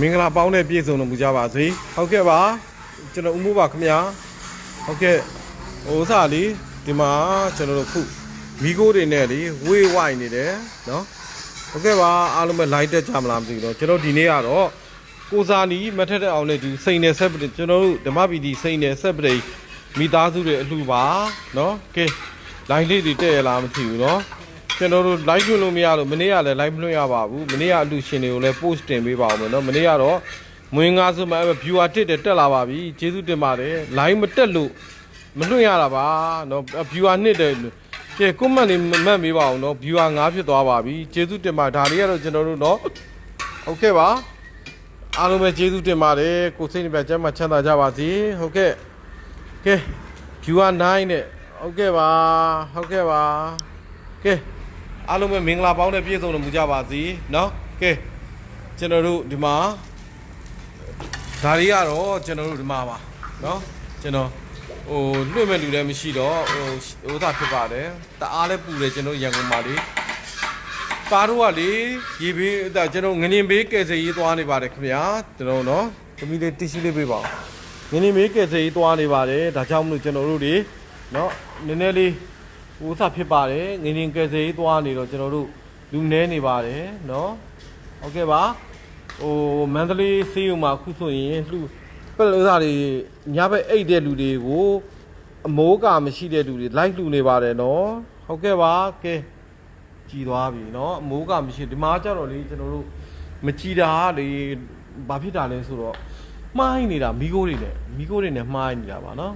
မင်္ဂလာပေါင်းနဲ့ပြည့်စုံတော်မူကြပါစေဟုတ်ကဲ့ပါကျွန်တော်ဦးမိုးပါခင်ဗျာဟုတ်ကဲ့ဟိုဥစားလေးဒီမှာကျွန်တော်တို့ခုမိโก้တွေနဲ့လေဝေးဝိုင်နေတယ်နော်ဟုတ်ကဲ့ပါအားလုံးပဲ live တက်ကြမလားမသိဘူးတော့ကျွန်တော်ဒီနေ့ကတော့ကိုစာနီမထက်တဲ့အောင်နဲ့ဒီစိန်နယ်ဆက်ပတိကျွန်တော်တို့ဓမ္မပီတီစိန်နယ်ဆက်ပတိမိသားစုတွေအလှပါနော်ကဲ live လေးတွေတက်ရလားမသိဘူးနော် ကျွန်တော်တို့ live လွှင့်လို့မရလို့မနေ့ကလည်း live မလွှင့်ရပါဘူးမနေ့ကအလူရှင်တွေကိုလည်း post တင်ပေးပါအောင်မယ်နော်မနေ့ကတော့မွေးငါဆိုမှ viewer တစ်တက်တက်လာပါပြီကျေးဇူးတင်ပါတယ် live မတက်လို့မလွှင့်ရတာပါနော် viewer နှစ်တယ်ကဲ comment လေးမမှတ်မေးပါအောင်နော် viewer 9ဖြစ်သွားပါပြီကျေးဇူးတင်ပါဒါလေးကတော့ကျွန်တော်တို့နော်ဟုတ်ကဲ့ပါအားလုံးပဲကျေးဇူးတင်ပါတယ်ကိုစိတ်နှပြကျမ်းမှာချမ်းသာကြပါစေဟုတ်ကဲ့ကဲ viewer 9နဲ့ဟုတ်ကဲ့ပါဟုတ်ကဲ့ပါကဲ အားလုံးပဲမင်္ဂလာပေါင်းနဲ့ပြည့်စုံတော်မူကြပါစေเนาะကဲကျွန်တော်တို့ဒီမှာဒါတွေကတော့ကျွန်တော်တို့ဒီမှာပါเนาะကျွန်တော်ဟိုလွှင့်မဲ့လူလည်းမရှိတော့ဟိုဟိုသာဖြစ်ပါတယ်တအားလည်းပူတယ်ကျွန်တော်ရန်ကုန်မှာလေပါတော့ကလေရေဘေးအဲ့ဒါကျွန်တော်ငငင်ဘေးကယ်ဆယ်ရေးသွားနေပါတယ်ခင်ဗျာကျွန်တော်เนาะသမီးလေးတ िश လေးပေးပါဦးငငင်ဘေးကယ်ဆယ်ရေးသွားနေပါတယ်ဒါကြောင့်မလို့ကျွန်တော်တို့တွေเนาะနည်းနည်းလေး ဥစားဖြစ်ပါတယ်ငင်းငင်းကယ်ဆယ်ရေးသွားနေတော့ကျွန်တော်တို့လူနဲနေပါတယ်เนาะဟုတ်ကဲ့ပါဟိုမန္တလေးစေးုံမှာအခုဆိုရင်လှူပက်ဥစားတွေညဘက်အိတ်တဲ့လူတွေကိုအမိုးကမရှိတဲ့လူတွေလိုက်လှူနေပါတယ်เนาะဟုတ်ကဲ့ပါကဲကြည်သွားပြီเนาะအမိုးကမရှိဒီမှာကြတော့လေကျွန်တော်တို့မကြည်တာလေဘာဖြစ်တာလဲဆိုတော့မှားနေတာမိโก้တွေနဲ့မိโก้တွေနဲ့မှားနေတာပါเนาะ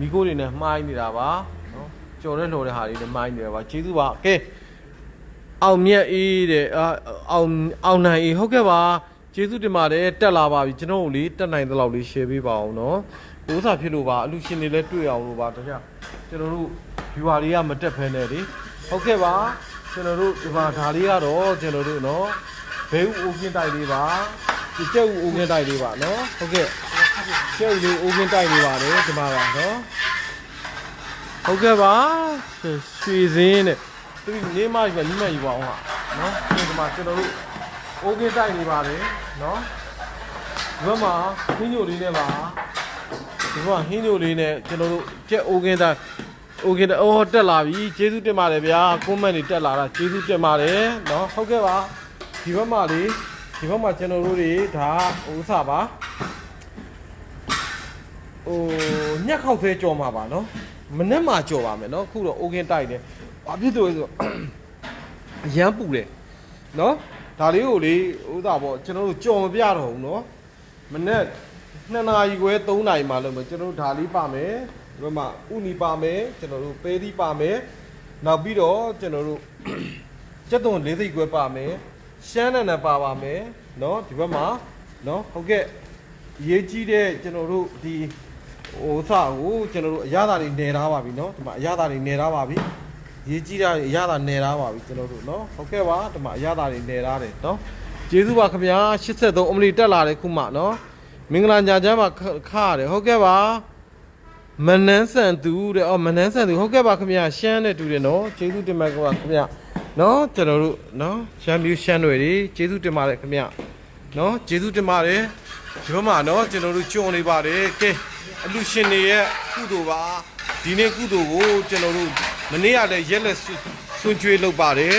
မိโก้တွေနဲ့မှားနေတာပါเนาะ ကြော်တဲ့လှော်တဲ့ဟာလေးနဲ့မိုင်းနေတယ်ပါကျေးဇူးပါကဲအောင်မြတ်အေးတဲ့အာအောင်အောင်နိုင်အေးဟုတ်ကဲ့ပါကျေးဇူးတင်ပါတယ်တက်လာပါပြီကျွန်တော်တို့လေတက်နိုင်တဲ့လောက်လေး share ပေးပါအောင်နော်ဥစားဖြစ်လို့ပါအလူရှင်တွေလည်းတွေ့အောင်လို့ပါတခြားကျွန်တော်တို့ viewer တွေကမတက်ဖဲနဲ့လေဟုတ်ကဲ့ပါကျွန်တော်တို့ဒီမှာဒါလေးကတော့ကျွန်တော်တို့နော်ဘဲဥအိုးကင်းတိုက်လေးပါဒီကျက်ဥအိုးကင်းတိုက်လေးပါနော်ဟုတ်ကဲ့ကျက်ဥလေးအိုးကင်းတိုက်လေးပါတယ်ဒီမှာပါနော် ဟုတ်ကဲ့ပါရွှေစင်းတဲ့သူနေမယူနီးမယူပါအောင်ဟာနော်ဒီမှာကျွန်တော်တို့အိုးကင်းတိုက်နေပါတယ်နော်ဒီဘက်မှာဟင်းညိုလေးနဲ့ပါဒီဘက်မှာဟင်းညိုလေးနဲ့ကျွန်တော်တို့ကြက်အိုးကင်းတိုက်အိုးကင်းတိုက်အော်တက်လာပြီကျေးဇူးတင်ပါတယ်ဗျာကွန်မန့်တွေတက်လာတာကျေးဇူးတင်ပါတယ်နော်ဟုတ်ကဲ့ပါဒီဘက်မှာလေဒီဘက်မှာကျွန်တော်တို့တွေဒါဥစားပါဟိုညက်ခောက်ဖဲကြော်မှာပါနော် မနဲ့မှကြော်ပါမယ်เนาะခုတော့အိုကင်းတိုက်တယ်ဘာဖြစ်လို့လဲဆိုတော့အရန်ပူတယ်เนาะဒါလေးကိုလေဥသာပေါ့ကျွန်တော်တို့ကြော်မပြတော့ဘူးเนาะမနဲ့2နာရီခွဲ3နာရီမှလို့မယ်ကျွန်တော်တို့ဒါလေးပါမယ်ဒီဘက်မှာဥနီပါမယ်ကျွန်တော်တို့ပဲသီးပါမယ်နောက်ပြီးတော့ကျွန်တော်တို့ကျက်သွန်လေးစိတ်ခွဲပါမယ်ရှမ်းနံနံပါပါမယ်เนาะဒီဘက်မှာเนาะဟုတ်ကဲ့အရေးကြီးတဲ့ကျွန်တော်တို့ဒီ ဟိုစကိုကျွန်တော်တို့အရသာတွေနေထားပါပြီเนาะဒီမှာအရသာတွေနေထားပါပြီရေးကြည့်တာအရသာနေထားပါပြီကျွန်တော်တို့เนาะဟုတ်ကဲ့ပါဒီမှာအရသာတွေနေထားတယ်เนาะကျေးဇူးပါခင်ဗျာ83အမလီတက်လာတယ်ခုမှเนาะမင်္ဂလာညာချမ်းမှာခခရတယ်ဟုတ်ကဲ့ပါမနန်းဆန်သူတဲ့အော်မနန်းဆန်သူဟုတ်ကဲ့ပါခင်ဗျာရှမ်းနဲ့တူတယ်เนาะကျေးဇူးတင်ပါတယ်ခင်ဗျာเนาะကျွန်တော်တို့เนาะရှမ်းမျိုးရှမ်းတွေတွေကျေးဇူးတင်ပါတယ်ခင်ဗျာเนาะကျေးဇူးတင်ပါတယ်ဒီဘက်မှာเนาะကျွန်တော်တို့ကြုံနေပါတယ်ကဲ အလူရှင်တွေရဲ့ကုသိုလ်ပါဒီနေ့ကုသိုလ်ကိုကျွန်တော်တို့မနေ့ကလည်းရက်လက်ဆွန့်ကျွေးလုပ်ပါတယ်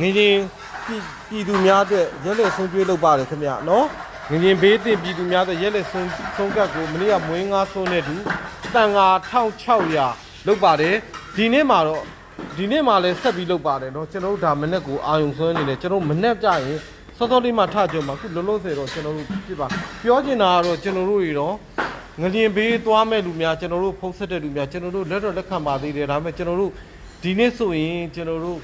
ငင်းချင်းပြည်ပြည်သူများအတွက်ရက်လက်ဆွန့်ကျွေးလုပ်ပါတယ်ခင်ဗျာနော်ငင်းချင်းဘေးတင်ပြည်သူများအတွက်ရက်လက်ဆွန့်ဆုံးကတ်ကိုမနေ့ကမွေးငါဆွန့်တဲ့သူတန်ငါ1600လုပ်ပါတယ်ဒီနေ့မှာတော့ဒီနေ့မှာလည်းဆက်ပြီးလုပ်ပါတယ်เนาะကျွန်တော်တို့ဒါမနေ့ကိုအာယုံဆွဲနေတယ်ကျွန်တော်တို့မနေ့ကြရင်စောစောလေးမှထကြုံပါခုလုံးလုံးစေတော့ကျွန်တော်တို့ပြပါပြောချင်တာကတော့ကျွန်တော်တို့တွေတော့ ငလျင်ဘေးသွားမဲ့လူများကျွန်တော်တို့ဖုံးဆက်တဲ့လူများကျွန်တော်တို့လက်တော့လက်ခံပါသေးတယ်ဒါပေမဲ့ကျွန်တော်တို့ဒီနေ့ဆိုရင်ကျွန်တော်တို့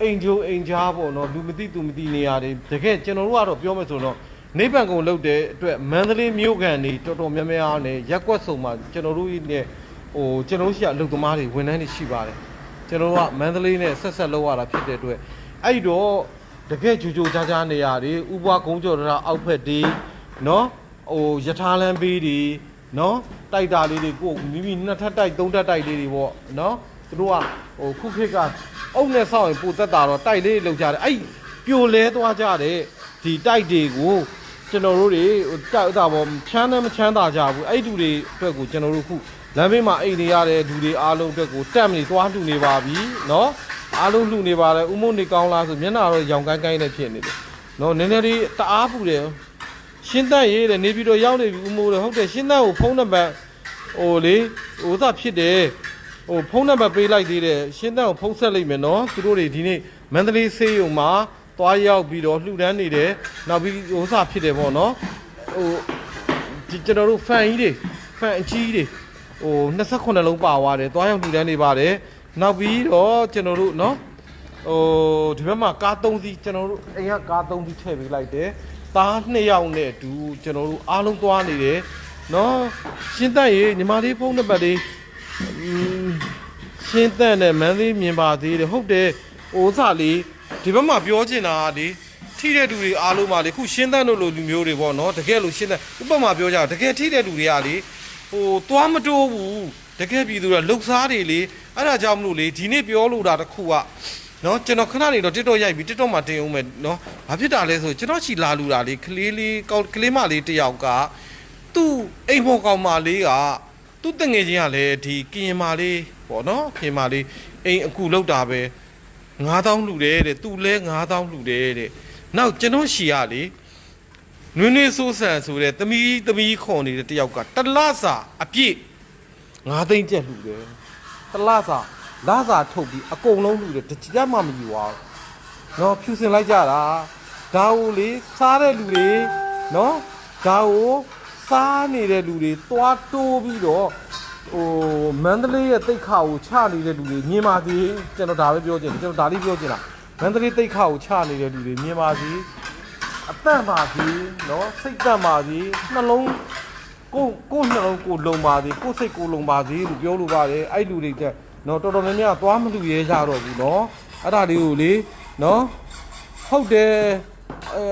အိမ်ကျိုးအိမ်ကြားပေါ့နော်လူမသိသူမသိနေရတယ်တကယ်ကျွန်တော်တို့ကတော့ပြောမယ်ဆိုတော့နေပန်ကုံလုတ်တဲ့အတွက်မန္တလေးမြို့ကန်နေတော်တော်များများနဲ့ရက်ကွက်စုံမှာကျွန်တော်တို့နဲ့ဟိုကျွန်တော်တို့ရှိအလုပ်သမားတွေဝန်ထမ်းတွေရှိပါတယ်ကျွန်တော်တို့ကမန္တလေးနဲ့ဆက်ဆက်လောက်ရတာဖြစ်တဲ့အတွက်အဲ့တော့တကယ်ကြိုကြိုကြားကြားနေရတယ်ဥပွားကုန်းကျော်တရအောက်ဖက်ဒီနော်ဟိုယထာလန်းဘေးဒီ နော်တိုက်တာလေးတွေကိုမိမိနှစ်ထပ်တိုက်သုံးထပ်တိုက်လေးတွေပေါ့နော်သူတို့ကဟိုခုခေတ်ကအုပ်နဲ့ဆောက်ရင်ပိုသက်တာတော့တိုက်လေးတွေလောက်ကြတယ်အဲ့ပြိုလဲသွားကြတယ်ဒီတိုက်တွေကိုကျွန်တော်တို့တွေတိုက်ဥတာပေါ်ချမ်းနဲ့မချမ်းသာကြဘူးအဲ့တူတွေအတွက်ကိုကျွန်တော်တို့ခုလမ်းဘေးမှာအိတ်နေရတဲ့လူတွေအားလုံးအတွက်ကိုတက်မနေသွားလှူနေပါပြီနော်အားလုံးလှူနေပါတယ်ဥမုံနေကောင်းလားဆိုမျက်နှာတော့ရောင်ကိုင်းကိုင်းနဲ့ဖြစ်နေတယ်နော်နည်းနည်းလေးတအားပူတယ် ရှင်းသက်ရေးတဲ့နေပြည်တော်ရောက်နေပြီဦးမိုးတဲ့ဟုတ်တယ်ရှင်းသက်ကိုဖုန်းနံပါတ်ဟိုလေဟိုသာဖြစ်တယ်ဟိုဖုန်းနံပါတ်ပေးလိုက်သေးတယ်ရှင်းသက်ကိုဖုန်းဆက်လိုက်မယ်နော်သူတို့တွေဒီနေ့မန္တလေးဆေးရုံမှာသွားရောက်ပြီးတော့လှူဒန်းနေတယ်နောက်ပြီးဟိုသာဖြစ်တယ်ပေါ့နော်ဟိုကျွန်တော်တို့ဖန်ကြီးတွေဖန်အကြီးတွေဟို28လုံးပါသွားတယ်သွားရောက်လှူဒန်းနေပါတယ်နောက်ပြီးတော့ကျွန်တော်တို့နော်ဟိုဒီဘက်မှာကား3စီးကျွန်တော်တို့အိမ်ကကား3စီးထည့်ပေးလိုက်တယ် သားနှစ်ယောက်နဲ့အတူကျွန်တော်တို့အားလုံးသွားနေတယ်နော်ရှင်းသက်ရေညီမလေးဖုန်းနံပါတ်လေးရှင်းသက်နဲ့မန်းလေးမြင်ပါသေးတယ်ဟုတ်တယ်အိုးစားလေးဒီဘက်မှာပြောချင်တာလေထိတဲ့လူတွေအားလုံးပါလေခုရှင်းသက်တို့လိုလူမျိုးတွေပေါ့နော်တကယ်လို့ရှင်းသက်ဥပမာပြောကြတကယ်ထိတဲ့လူတွေကလေဟိုသွားမတိုးဘူးတကယ်ပြည်သူကလှုပ်ရှားတယ်လေအဲ့ဒါကြောင့်မလို့လေဒီနေ့ပြောလို့တာတစ်ခုက နော်ကျွန်တော်ခဏနေတော့ TikTok ရိုက်ပြီး TikTok မှာတင်အောင်မယ်နော်ဘာဖြစ်တာလဲဆိုကျွန်တော်ချီလာလူတာလေကလေးလေးကောက်ကလေးမလေးတစ်ယောက်ကသူ့အိမ်ပေါ်ကောင်မလေးကသူ့တငယ်ချင်းကလည်းဒီကရင်မလေးပေါ့နော်ခင်မလေးအိမ်အကူလောက်တာပဲ9000လူတယ်တဲ့သူလဲ9000လူတယ်တဲ့နောက်ကျွန်တော်ရှီရလေနွေးနွေးဆိုးဆန်ဆိုတဲ့သမီးသမီးခွန်နေတဲ့တယောက်ကတလစာအပြည့်ငါးသိန်းကျက်လှူတယ်တလစာ လစာထုတ်ပြီးအကုန်လုံးလှူတယ်တစ်ချက်မှမယူပါဘူးနော်ဖြူစင်လိုက်ကြတာဒါကိုလေစားတဲ့လူတွေနော်ဒါကိုစားနေတဲ့လူတွေသွားတိုးပြီးတော့ဟိုမန္တလေးရဲ့တိတ်ခါကိုချနေတဲ့လူတွေမြင်ပါသေးကျွန်တော်ဒါပဲပြောချင်တယ်ကျွန်တော်ဒါလေးပြောချင်တာမန္တလေးတိတ်ခါကိုချနေတဲ့လူတွေမြင်ပါသေးအတန့်ပါသေးနော်စိတ်တန့်ပါသေးနှလုံးကိုယ်ကိုယ်နှလုံးကိုယ်လုံပါသေးကိုယ်စိတ်ကိုယ်လုံပါသေးလို့ပြောလို့ပါတယ်အဲ့လူတွေတက် နော်တော်တော်များများသွားမလူရဲကြတော့ဘူးနော်အဲ့ဒါလေးကိုလေနော်ဟုတ်တယ်အဲ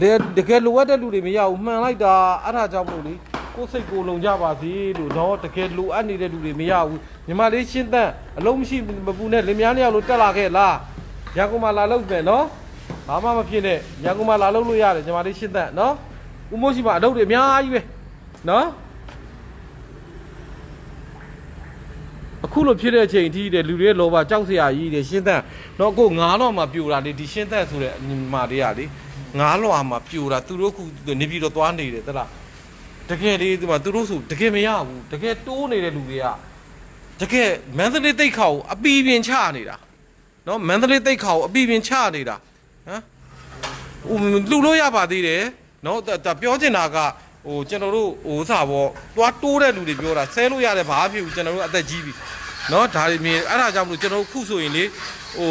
လေတကယ်လိုအပ်တဲ့လူတွေမရဘူးမှန်လိုက်တာအဲ့ဒါကြောင့်မို့လေကိုယ်စိတ်ကိုယ်လုံကြပါစေလို့တော့တကယ်လိုအပ်နေတဲ့လူတွေမရဘူးညီမလေးရှင်းတန့်အလုံးမရှိမပူနဲ့လင်မယားနှစ်ယောက်လို့တက်လာခဲ့လားရန်ကုန်မှာလာလို့မယ်နော်ဘာမှမဖြစ်နဲ့ရန်ကုန်မှာလာလို့လို့ရတယ်ညီမလေးရှင်းတန့်နော်ဦးမိုးရှိမှာအလုပ်တွေအများကြီးပဲနော် အခုလိုဖြစ်တဲ့အချိန်အထိတဲ့လူတွေရဲ့လောဘကြောက်စရာကြီးတဲ့ရှင်းတန့်တော့ကိုငားတော့မှပြိုတာလေဒီရှင်းတန့်ဆိုတဲ့ညီမလေးကလေငားလွာမှပြိုတာသူတို့ကနေပြီးတော့သွားနေတယ်တလားတကယ်လေးဒီမှာသူတို့ဆိုတကယ်မရဘူးတကယ်တိုးနေတဲ့လူတွေကတကယ်မန္တလေးတိတ်ခါကိုအပီပင်ချနေတာနော်မန္တလေးတိတ်ခါကိုအပီပင်ချနေတာဟမ်ဟိုလူလို့ရပါသေးတယ်နော်ဒါဒါပြောချင်တာကဟိုကျွန်တော်တို့ဟိုဥစားပေါ့သွားတိုးတဲ့လူတွေပြောတာဆဲလို့ရတယ်ဘာဖြစ်ဘူးကျွန်တော်တို့အသက်ကြီးပြီ နော်ဒါတွေမြင်အဲ့ဒါကြောင့်မလို့ကျွန်တော်တို့ခုဆိုရင်လေဟို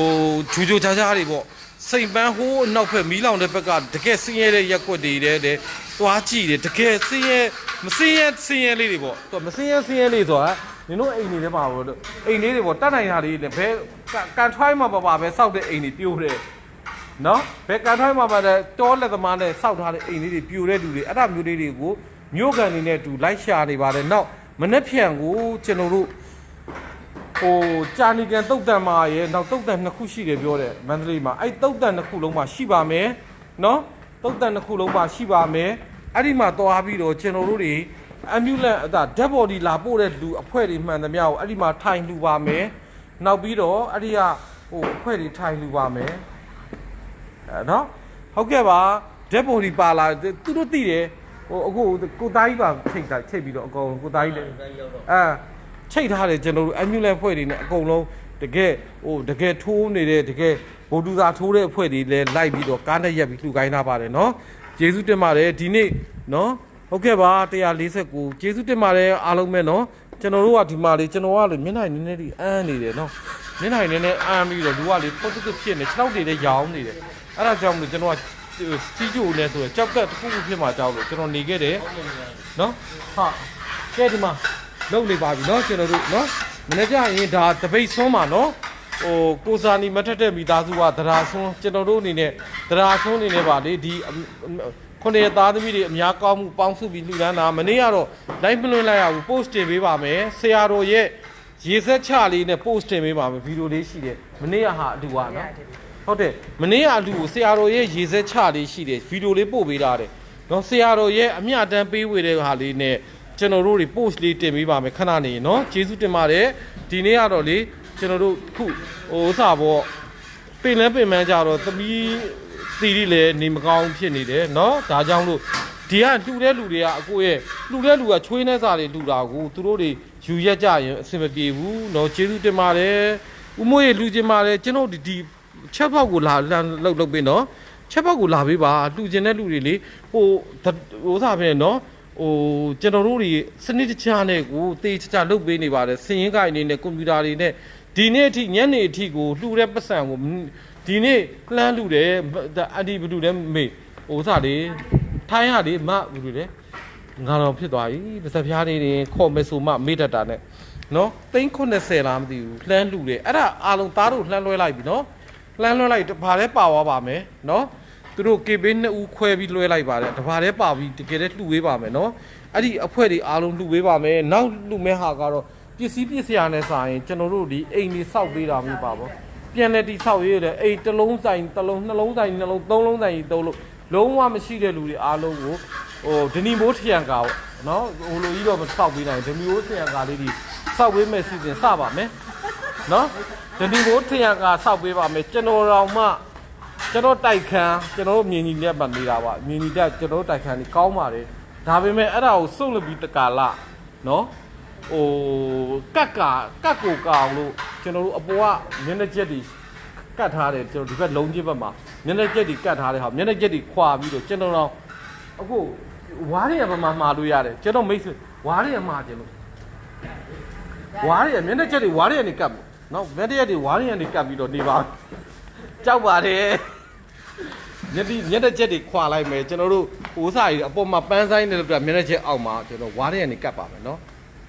ဂျူဂျူချာချာတွေပေါ့စိန်ပန်းဟိုးအနောက်ဖက်မီးလောင်တဲ့ဘက်ကတကယ်ဆင်းရဲတဲ့ရက်ွက်တွေတဲ့တဲ့သွားကြည့်တယ်တကယ်ဆင်းရဲမဆင်းရဲဆင်းရဲလေးတွေပေါ့သူကမဆင်းရဲဆင်းရဲလေးဆိုတာနင်တို့အိမ်နေထဲမှာပေါ့လို့အိမ်လေးတွေပေါ့တတ်နိုင်တာလေးနဲ့ဘဲကန်ထွိုင်းမှာပါပါပဲစောက်တဲ့အိမ်တွေပြိုးတယ်နော်ဘယ်ကန်ထိုင်းမှာပါတဲ့တောလက်သမားနဲ့စောက်ထားတဲ့အိမ်လေးတွေပြိုတဲ့လူတွေအဲ့ဒါမျိုးလေးတွေကိုမြို့ကန်နေနဲ့အတူလိုက်ရှာနေပါတယ်နောက်မနှက်ဖြန်ကိုကျွန်တော်တို့ ဟိုကြာနီကန်တုတ်တန်မာရဲ့နောက်တုတ်တန်နှစ်ခုရှိတယ်ပြောတယ်မန္တလေးမှာအဲ့တုတ်တန်နှစ်ခုလုံးမှာရှိပါမယ်နော်တုတ်တန်နှစ်ခုလုံးမှာရှိပါမယ်အဲ့ဒီမှာသွားပြီးတော့ကျွန်တော်တို့တွေအမ်ဘူလန့်အဒါ dead body လာပို့တဲ့လူအဖွဲ့တွေမှန်သမျှကိုအဲ့ဒီမှာထိုင်လူပါမယ်နောက်ပြီးတော့အဲ့ဒီကဟိုအဖွဲ့တွေထိုင်လူပါမယ်အဲနော်ဟုတ်ကဲ့ပါ dead body ပါလာသူတို့သိတယ်ဟိုအခုကိုသားကြီးပါထိတ်တာထိတ်ပြီးတော့အကုန်ကိုသားကြီးလည်းအဲ ချိတ်ထားတယ်ကျွန်တော်တို့ ambulance ဖွဲ့တွေနဲ့အကုန်လုံးတကယ်ဟိုတကယ်ထိုးနေတဲ့တကယ်ဗိုလ်တူစာထိုးတဲ့အဖွဲ့တွေလည်းလိုက်ပြီးတော့ကားနဲ့ရက်ပြီးလှူခိုင်းထားပါတယ်နော်ကျေးဇူးတင်ပါတယ်ဒီနေ့နော်ဟုတ်ကဲ့ပါ149ကျေးဇူးတင်ပါတယ်အားလုံးပဲနော်ကျွန်တော်တို့ကဒီမှာလေကျွန်တော်ကလေမျက်နှာနည်းနည်းဒီအန်းနေတယ်နော်မျက်နှာနည်းနည်းအန်းပြီးတော့လူကလေ positive ဖြစ်နေခြေထောက်တွေလည်းရောင်းနေတယ်အဲ့ဒါကြောင့်မလို့ကျွန်တော်ကစီးကျိုနဲ့ဆိုရင်ကြောက်ကတစ်ခုခုဖြစ်မှာကြောက်လို့ကျွန်တော်နေခဲ့တယ်နော်ဟာကဲဒီမှာ လုံနေပါပြီနော်ကျွန်တော်တို့နော်မနေ့ကျရင်ဒါတပိတ်ဆွန်းပါနော်ဟိုကိုစာနီမထက်တဲ့မိသားစုကဒရာဆွန်းကျွန်တော်တို့အနေနဲ့ဒရာဆွန်းအနေနဲ့ပါလေဒီခုနှစ်ရက်သားသမီးတွေအများကောင်းမှုပေါင်းစုပြီးလှူဒန်းတာမနေ့ကတော့ live မလွှင့်လိုက်ရဘူး post တင်ပေးပါမယ်ဆရာတော်ရဲ့ရေဆက်ချလေးနဲ့ post တင်ပေးပါမယ်ဗီဒီယိုလေးရှိတယ်မနေ့ကဟာအတူပါနော်ဟုတ်တယ်မနေ့ကအလူကိုဆရာတော်ရဲ့ရေစက်ချလေးရှိတယ်ဗီဒီယိုလေးပို့ပေးတာတဲ့နော်ဆရာတော်ရဲ့အမျှတန်းပေးဝေတဲ့ဟာလေးနဲ့ ကျွန်တော်တို့တွေ post လေးတင်ပေးပါမယ်ခဏနေနော်ကျေးဇူးတင်ပါတယ်ဒီနေ့ကတော့လေကျွန်တော်တို့ခုဟိုဥစားပေါ့ပင်လဲပင်မန်းကြတော့သမီးတီတီလည်းနေမကောင်းဖြစ်နေတယ်နော်ဒါကြောင့်လို့ဒီကလှူတဲ့လူတွေကအကိုရဲ့လှူတဲ့လူကချွေးနေစားတွေလှူတာကိုသူတို့တွေယူရက်ကြရင်အဆင်မပြေဘူးနော်ကျေးဇူးတင်ပါတယ်ဦးမိုးရေလှူခြင်းပါတယ်ကျွန်တော်ဒီဒီချက်ပေါက်ကိုလာလှမ်းလှုပ်လှုပ်ပေးနော်ချက်ပေါက်ကိုလာပေးပါလှူကျင်တဲ့လူတွေလေဟိုဟိုစားပဲနော် ဟိုကျွန်တော်တို့တွေစနစ်တကျနဲ့ကိုတေးချာချာလုပ်ပေးနေပါတယ်စင်ရင်ကိုင်နေနဲ့ကွန်ပျူတာတွေနဲ့ဒီနေ့အထိညနေအထိကိုလှူတဲ့ပတ်စံကိုဒီနေ့လှမ်းလှူတယ်အန်တီဘလူလည်းမေဟိုစားလေထိုင်းရလေမဘလူလေငါတော့ဖြစ်သွားပြီပါစပြားလေးတွေခေါ်မယ်ဆိုမှမေ့တတ်တာနဲ့နော်သိန်း80လားမသိဘူးလှမ်းလှူတယ်အဲ့ဒါအားလုံးသားတို့လှမ်းလွှဲလိုက်ပြီနော်လှမ်းလွှဲလိုက်တဘာလဲပါသွားပါမယ်နော် သူတို့ KB နှစ်ဦးခွဲပြီးလွှဲလိုက်ပါတယ်တဘာတည်းပါပြီးတကယ်တည်းလှူပေးပါမယ်နော်အဲ့ဒီအဖွဲ့တွေအားလုံးလှူပေးပါမယ်နောက်လှူမဲ့ဟာကတော့ပစ္စည်းပစ္စယနဲ့စာရင်ကျွန်တော်တို့ဒီအိမ်ကြီးစောက်ပေးတာမျိုးပါပေါ့ပြန်လဲတိစောက်ရေးတယ်အိမ်တစ်လုံးဆိုင်တစ်လုံးနှလုံးဆိုင်နှလုံးသုံးလုံးဆိုင်သုံးလုံးလုံးဝမရှိတဲ့လူတွေအားလုံးကိုဟိုဒနီမိုးထရန်ကာပေါ့နော်ဟိုလိုကြီးတော့မစောက်ပေးနိုင်ဒနီမိုးထရန်ကာလေးဒီစောက်ပေးမဲ့စီစဉ်စပါမယ်နော်ဒနီမိုးထရန်ကာစောက်ပေးပါမယ်ကျွန်တော်တော်မှ ကျွန်တော်တိုက်ခန်းကျွန်တော်တို့မြင်ကြီးလက်မှနေတာပါမြင်ကြီးတက်ကျွန်တော်တို့တိုက်ခန်းนี่ကောင်းပါတယ်ဒါပေမဲ့အဲ့ဒါကိုစုပ်လုပ်ပြီးတကာလနော်ဟိုကက်ကကက်ကိုကောင်လို့ကျွန်တော်တို့အပေါ်ကမျက်နှာချက်တွေကတ်ထားတယ်ကျွန်တော်ဒီဘက်လုံးချင်းဘက်မှာမျက်နှာချက်တွေကတ်ထားတယ်ဟာမျက်နှာချက်တွေခွာပြီးတော့ကျွန်တော်တော့အခုဝါးတွေကဘယ်မှာမှာလို့ရတယ်ကျွန်တော်မိတ်ဆွေဝါးတွေကမှာကျွန်တော်ဝါးတွေကမျက်နှာချက်တွေဝါးတွေကနေကတ်နော်မျက်နှာချက်တွေဝါးတွေကနေကတ်ပြီးတော့နေပါကြောက်ပါတယ် မျက်တိမျက်တစ်ချက်တွေခွာလိုက်မယ်ကျွန်တော်တို့ဥစားကြီးအပေါ်မှာပန်းဆိုင်နေတဲ့အတွက်မျက်တစ်ချက်အောက်မှာကျွန်တော်ဝါးတဲ့ကနေကတ်ပါမယ်နော်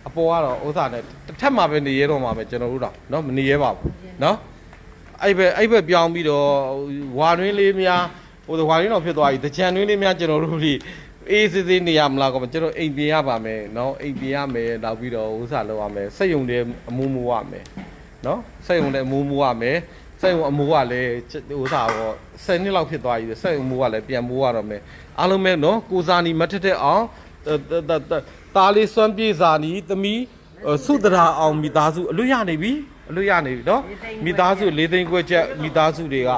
အပေါ်ကတော့ဥစားနဲ့တစ်ထက်မှာပဲနေရတော့မှာပဲကျွန်တော်တို့တော့နော်မနေရပါဘူးနော်အဲ့ဘက်အဲ့ဘက်ပြောင်းပြီးတော့ဝါတွင်းလေးများဟိုဝါတွင်းတော့ဖြစ်သွားပြီတကြံတွင်းလေးများကျွန်တော်တို့ဒီအေးစစ်စစ်နေရမလားကောကျွန်တော်အိမ်ပြင်ရပါမယ်နော်အိမ်ပြင်ရမယ်နောက်ပြီးတော့ဥစားလုပ်ရမယ်စက်ယုံတဲ့အမူးမူရမယ်နော်စက်ယုံတဲ့အမူးမူရမယ် စက်ရုံအမိုးကလည်းဟိုစားတော့10နှစ်လောက်ဖြစ်သွားပြီစက်ရုံအမိုးကလည်းပြန်မိုးရတော့မယ်အားလုံးပဲနော်ကိုစာနီမထက်တဲ့အောင်တားလေးစွမ်းပြေစာနီသမီးစုတရာအောင်မိသားစုအလွတ်ရနေပြီအလွတ်ရနေပြီနော်မိသားစု၄သိန်းခွဲချက်မိသားစုတွေက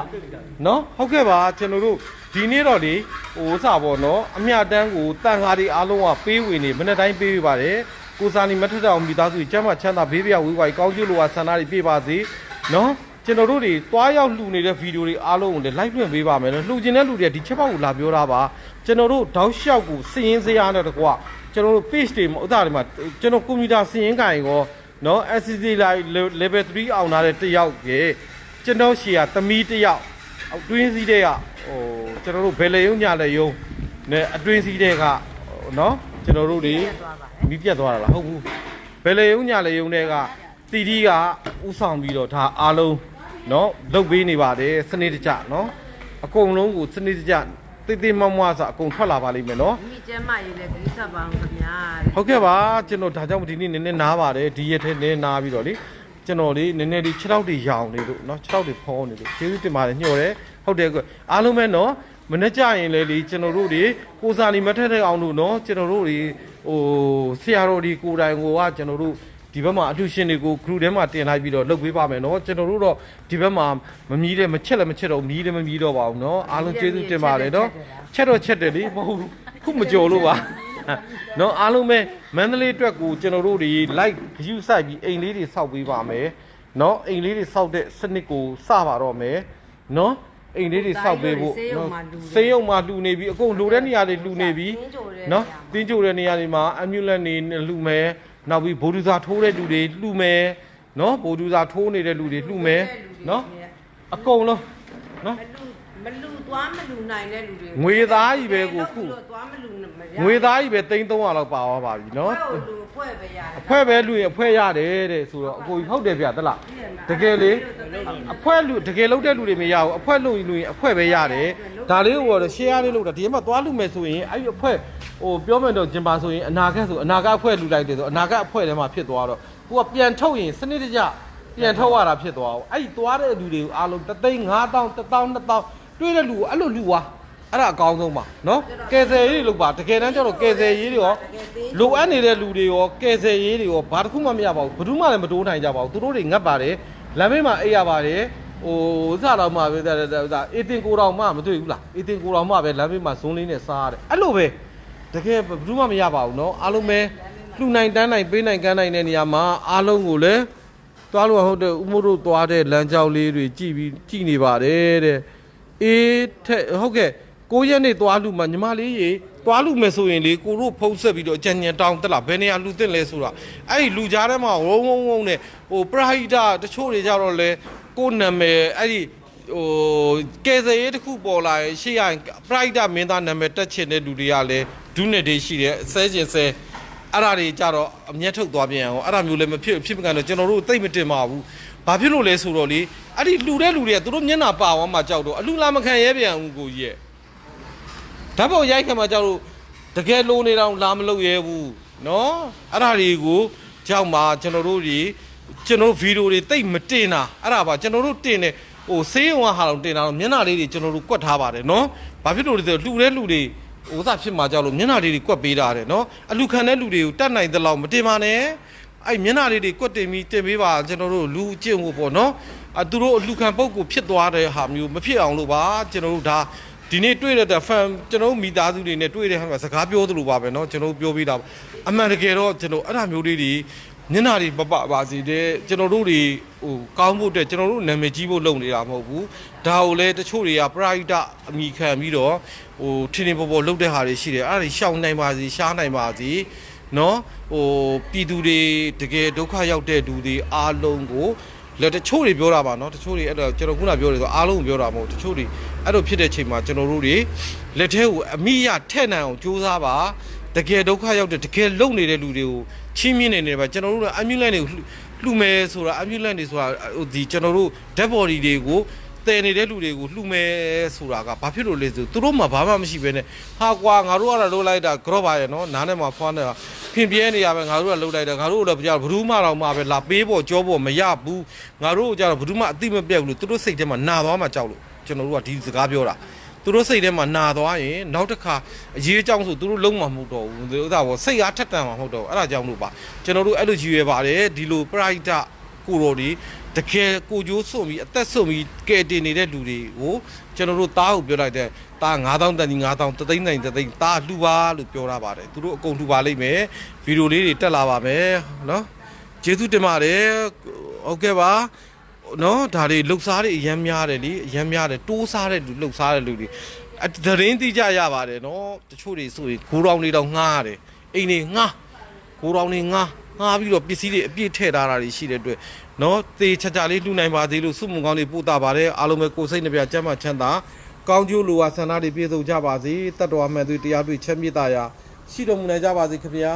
နော်ဟုတ်ကဲ့ပါကျွန်တော်တို့ဒီနေ့တော့လေဟိုစားပေါ့နော်အမြတန်းကိုတန်ဃာတွေအားလုံးကပေးဝင်နေမနေ့တိုင်းပေးပေးပါတယ်ကိုစာနီမထက်တဲ့အောင်မိသားစုကျမ်းမချမ်းသာဘေးပြဝေးဝိုင်ကောင်းကျိုးလိုဝဆန္ဒတွေပြပါစေနော် ကျွန်တော်တို့တွေတွားရောက်လှူနေတဲ့ဗီဒီယိုတွေအားလုံးကိုလည်း live လွှင့်ပေးပါမယ်နော်လှူခြင်းတဲ့လူတွေကဒီချက်ပေါက်ကိုလာပြောတာပါကျွန်တော်တို့တောက်လျှောက်ကိုစည်ရင်းစရာနဲ့တကွကျွန်တော်တို့ page တွေမှာဥဒါတွေမှာကျွန်တော်ကွန်ပျူတာစည်ရင်းကင်ရောနော် SCC live level 3အောင်လာတဲ့တယောက်ကြီးကျွန်တော်ရှီကသမီးတယောက်အတွင်းစည်းတဲ့ကဟိုကျွန်တော်တို့ဘယ်လေယုံညလေယုံနဲ့အတွင်းစည်းတဲ့ကနော်ကျွန်တော်တို့တွေမိပြတ်သွားတာလားဟုတ်ဘူးဘယ်လေယုံညလေယုံတွေကတီတီကဥဆောင်ပြီးတော့ဒါအားလုံး နော်လုတ်ပေးနေပါတယ်စနစ်တကျနော်အကုန်လုံးကိုစနစ်တကျတိတ်တိတ်မွားမွားဆိုအကုန်ထွက်လာပါလိမ့်မယ်နော်မိကျမရေးလည်းဒီဆက်ပါအောင်ခင်ဗျာတဲ့ဟုတ်ကဲ့ပါကျွန်တော်ဒါကြောင့်ဒီနေ့နည်းနည်းနားပါတယ်ဒီရက်ထဲနည်းနားပြီးတော့လေကျွန်တော်လေးနည်းနည်းလေး6တောက်တွေရောင်နေလို့နော်6တောက်တွေဖောနေလို့ကျေးဇူးတင်ပါတယ်ညှော်တယ်ဟုတ်တယ်ကွအားလုံးပဲနော်မနေ့ကျရင်လေလေကျွန်တော်တို့တွေကိုစာလီမထက်တဲ့အောင်လို့နော်ကျွန်တော်တို့တွေဟိုဆရာတော်ဒီကိုယ်တိုင်ကိုကကျွန်တော်တို့ ဒီဘက်မှာအတူရှင်တွေကို group ထဲမှာတင်လိုက်ပြီးတော့လုပ်ပေးပါမယ်နော်ကျွန်တော်တို့တော့ဒီဘက်မှာမမီးတယ်မချက်လည်းမချက်တော့မီးလည်းမမီးတော့ပါဘူးနော်အားလုံးကျေးဇူးတင်ပါတယ်နော်ချက်တော့ချက်တယ်လေမဟုတ်ဘူးခုမကြော်လို့ပါနော်အားလုံးပဲမန္တလေးအတွက်ကိုကျွန်တော်တို့တွေ like view စိုက်ပြီးအိမ်လေးတွေစောက်ပေးပါမယ်နော်အိမ်လေးတွေစောက်တဲ့စနစ်ကိုစပါတော့မယ်နော်အိမ်လေးတွေစောက်ပေးဖို့နော်စေးရုံမှာလှူနေပြီအကုန်လှူတဲ့နေရာတွေလှူနေပြီနော်တင်းကြိုတဲ့နေရာတွေမှာ ambulance နေလှူမယ် နောက်ပြီးဗိုလ်ဒူစာထိုးတဲ့လူတွေလှူမယ်နော်ဗိုလ်ဒူစာထိုးနေတဲ့လူတွေလှူမယ်နော်အကုန်လုံးနော်မလူမလူသွားမလူနိုင်တဲ့လူတွေငွေသားကြီးပဲကိုခုသွားမလူမရငွေသားကြီးပဲ3300လောက်ပါသွားပါပြီနော်ဟုတ်လူဖွဲ့ပဲရတယ်အဖွဲပဲလူရင်အဖွဲရတယ်တဲ့ဆိုတော့အကိုကြီးဟုတ်တယ်ဗျသလားတကယ်လေအဖွဲလူတကယ်လုံးတဲ့လူတွေမရဘူးအဖွဲလူလူရင်အဖွဲပဲရတယ် ဒါလေးကိုတော့ share လေးလုပ်တာဒီမှာသွားလူမယ်ဆိုရင်အဲ့ဒီအဖွဲဟိုပြောမယ်တော့ဂျင်ပါဆိုရင်အနာဂတ်ဆိုအနာဂတ်အဖွဲလူလိုက်တယ်ဆိုအနာဂတ်အဖွဲထဲမှာဖြစ်သွားတော့ကိုကပြန်ထုတ်ရင်စနစ်တကျပြန်ထုတ်ရတာဖြစ်သွားအောင်အဲ့ဒီသွားတဲ့လူတွေကိုအားလုံး3သိန်း5000 1000 2000တွေးတဲ့လူကိုအဲ့လိုလူွာအဲ့ဒါအကောင်းဆုံးပါနော်ကယ်ဆယ်ရေးတွေလုပ်ပါတကယ်တမ်းကျတော့ကယ်ဆယ်ရေးတွေရောလိုအပ်နေတဲ့လူတွေရောကယ်ဆယ်ရေးတွေရောဘာတစ်ခုမှမရပါဘူးဘယ်သူမှလည်းမတိုးနိုင်ကြပါဘူးသူတို့တွေငတ်ပါတယ်လမ်းမေးမှာအိပ်ရပါတယ် ဟိုဥစားတော့မှပဲဒါဒါအေတင်ကိုတော်မှမတွေ့ဘူးလားအေတင်ကိုတော်မှပဲလမ်းမေးမှာဇွန်းလေးနဲ့စားရတယ်အဲ့လိုပဲတကယ်ဘယ်သူမှမရပါဘူးနော်အားလုံးပဲလှူနိုင်တန်းနိုင်ပေးနိုင်ကမ်းနိုင်တဲ့နေရာမှာအားလုံးကိုလည်းသွားလို့ဟုတ်တယ်ဥမို့တို့သွားတဲ့လမ်းကြောင်းလေးတွေကြည်ပြီးကြည်နေပါတယ်တဲ့အေးထက်ဟုတ်ကဲ့ကိုရက်နေ့သွားလူမှာညီမလေးရေသွားလူမယ်ဆိုရင်လေကိုတို့ဖုံးဆက်ပြီးတော့အကြံဉာဏ်တောင်းတက်လာဘယ်နေရာလူတင်လဲဆိုတာအဲ့ဒီလူကြားထဲမှာဝုံဝုံဝုံနဲ့ဟိုပရိုက်တာတချို့တွေကြတော့လေ ကိုနာမည်အဲ့ဒီဟိုကယ်ဆယ်ရေးတစ်ခုပေါ်လာရင်ရှေ့ရရင်ပရိုက်တာမင်းသားနာမည်တက်ချင်တဲ့လူတွေကလည်းဒုနဲ့တွေရှိတယ်ဆဲကျင်ဆဲအဲ့ဒါတွေကြတော့အမျက်ထုတ်သွားပြန်အောင်အဲ့ဒါမျိုးလည်းမဖြစ်ဖြစ်မကန်တော့ကျွန်တော်တို့သိမ့်မတင်ပါဘူး။ဘာဖြစ်လို့လဲဆိုတော့လေအဲ့ဒီလှူတဲ့လူတွေကသူတို့မျက်နှာပါသွားမှကြောက်တော့အလှလာမခံရဲပြန်ဘူးကိုကြီးရဲ့။ဓာတ်ပုံရိုက်ခံမှကြောက်လို့တကယ်လိုနေတော့လာမလုပ်ရဲဘူးနော်အဲ့ဒါတွေကိုကြောက်မှကျွန်တော်တို့တွေ ကျွန်တော်တို့ဗီဒီယိုတွေတိတ်မတင်တာအဲ့ဒါပါကျွန်တော်တို့တင်တယ်ဟိုဆေးရုံကဟာတော့တင်တာတော့မျက်နှာလေးတွေကျွန်တော်တို့ကွက်ထားပါတယ်နော်။ဘာဖြစ်လို့လဲဆိုတော့လှူတဲ့လူတွေ ဥစားဖြစ်မှာကြောက်လို့မျက်နှာလေးတွေကွက်ပေးတာတဲ့နော်အလူခံတဲ့လူတွေကိုတတ်နိုင်တဲ့လောက်မတင်ပါနဲ့အဲ့မျက်နှာလေးတွေကွက်တင်ပြီးတင်ပေးပါကျွန်တော်တို့လူကျင့်ဖို့ပေါ့နော်အသူတို့အလူခံပုတ်ကိုဖြစ်သွားတဲ့ဟာမျိုးမဖြစ်အောင်လို့ပါကျွန်တော်တို့ဒါဒီနေ့တွေ့တဲ့ဖန်ကျွန်တော်တို့မိသားစုတွေနဲ့တွေ့တဲ့ဟာကစကားပြောသလိုပါပဲเนาะကျွန်တော်တို့ပြောပြီးတာအမှန်တကယ်တော့ကျွန်တော်အဲ့ဒါမျိုးလေးတွေ မျက်နှာတွေပပပါစေတဲ့ကျွန်တော်တို့တွေဟိုကောင်းဖို့အတွက်ကျွန်တော်တို့နာမည်ကြီးဖို့လုပ်နေတာမဟုတ်ဘူးဒါကိုလည်းတချို့တွေကပရာဟိတအမိခံပြီးတော့ဟိုထင်းထင်းပေါ်ပေါ်လုပ်တဲ့ဟာတွေရှိတယ်အဲ့ဒါတွေရှောင်နိုင်ပါစေရှားနိုင်ပါစေနော်ဟိုပြည်သူတွေတကယ်ဒုက္ခရောက်တဲ့လူတွေအားလုံးကိုလက်တချို့တွေပြောတာပါနော်တချို့တွေအဲ့တော့ကျွန်တော်ခုနပြောတယ်ဆိုအားလုံးပြောတာမဟုတ်တချို့တွေအဲ့လိုဖြစ်တဲ့ချိန်မှာကျွန်တော်တို့တွေလက်ထဲကိုအမိရထဲ့နိုင်အောင်စူးစမ်းပါ တကယ်ဒုက္ခရောက်တဲ့တကယ်လုံနေတဲ့လူတွေကိုချင်းမြင့်နေနေပါကျွန်တော်တို့ကအမြူလန့်တွေကိုလှူမယ်ဆိုတာအမြူလန့်တွေဆိုတာဟိုဒီကျွန်တော်တို့ dead body တွေကိုတည်နေတဲ့လူတွေကိုလှူမယ်ဆိုတာကဘာဖြစ်လို့လဲဆိုသူတို့မှဘာမှမရှိဘဲနဲ့ဟာကွာငါတို့ကတော့လှုပ်လိုက်တာကြော့ပါရဲ့နော်နားထဲမှာဖွားနေတာဖင်ပြဲနေရပဲငါတို့ကလှုပ်လိုက်တာငါတို့လည်းကြားဘယ်သူမှတော့မှပဲလာပေးဖို့ကြောဖို့မရဘူးငါတို့ကကြတော့ဘယ်သူမှအတိမပြတ်ဘူးလို့သူတို့စိတ်ထဲမှာနာသွားမှကြောက်လို့ကျွန်တော်တို့ကဒီစကားပြောတာ သူတို့စိတ်ထဲမှာနာသွားရင်နောက်တစ်ခါအရေးအကြောင်းဆိုသူတို့လုံးမှာမဟုတ်တော့ဘူးဥစ္စာပေါ့စိတ်အားထက်တန်မှာမဟုတ်တော့ဘူးအဲ့ဒါကြောင့်လို့ပါကျွန်တော်တို့အဲ့လိုကြည့်ရပါတယ်ဒီလိုပရိုက်တာကိုရိုဒီတကယ်ကိုကျိုးစွန့်ပြီးအသက်စွန့်ပြီးကဲတင်နေတဲ့လူတွေကိုကျွန်တော်တို့တားကိုပြောလိုက်တဲ့တား9000တန်ကြီး9000တသိန်းနိုင်တသိန်းတားလှူပါလို့ပြောတာပါတယ်သူတို့အကုန်လှူပါလိမ့်မယ်ဗီဒီယိုလေးတွေတက်လာပါမယ်နော်ကျေးဇူးတင်ပါတယ်ဟုတ်ကဲ့ပါ နော်ဒါတွေလှုပ်ရှားတွေအရမ်းများတယ်လीအရမ်းများတယ်တိုးစားတဲ့လူလှုပ်ရှားတဲ့လူတွေအသတင်းတိကြရပါတယ်နော်တချို့တွေဆိုရင်ဂိုးတောင်တွေတော့ငှားရတယ်အိမ်တွေငှားကိုတောင်နေငါငါပြီးတော့ပစ္စည်းတွေအပြည့်ထည့်ထားတာတွေရှိတဲ့အတွက်နော်သေချာချာလေးလှူနိုင်ပါသေးလို့စုမုံကောင်းတွေပို့တာပါတယ်အားလုံးပဲကိုယ်စိတ်နှပြကျမ်းမာချမ်းသာကောင်းကျိုးလိုဝါဆန္ဒတွေပြည့်စုံကြပါစေတတ္တဝါမှန်သူတရားတွေ့ချမ်းမြေ့တာရာရှိတော်မူနိုင်ကြပါစေခင်ဗျာ